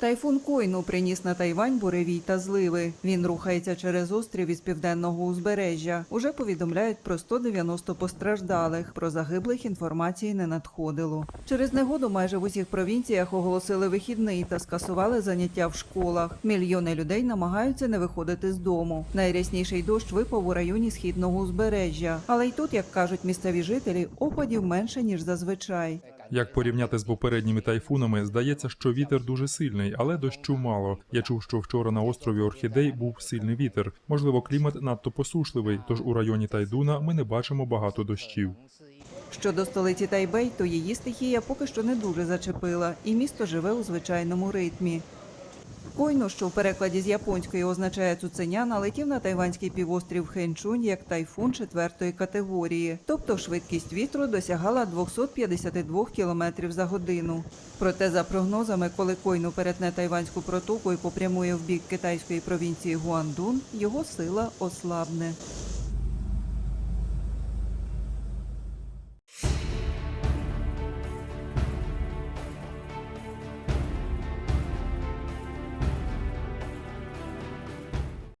Тайфун Койну приніс на Тайвань буревій та зливи. Він рухається через острів із південного узбережжя. Уже повідомляють про 190 постраждалих. Про загиблих інформації не надходило. Через негоду майже в усіх провінціях оголосили вихідний та скасували заняття в школах. Мільйони людей намагаються не виходити з дому. Найрясніший дощ випав у районі східного узбережжя. Але й тут, як кажуть місцеві жителі, опадів менше ніж зазвичай. Як порівняти з попередніми тайфунами, здається, що вітер дуже сильний, але дощу мало. Я чув, що вчора на острові Орхідей був сильний вітер. Можливо, клімат надто посушливий, тож у районі Тайдуна ми не бачимо багато дощів. Щодо столиці Тайбей, то її стихія поки що не дуже зачепила, і місто живе у звичайному ритмі. Койно, що в перекладі з японської означає цуценя, налетів на тайванський півострів Хенчунь як тайфун четвертої категорії, тобто швидкість вітру досягала 252 км за годину. Проте, за прогнозами, коли Койно перетне тайванську протоку і попрямує в бік китайської провінції Гуандун, його сила ослабне.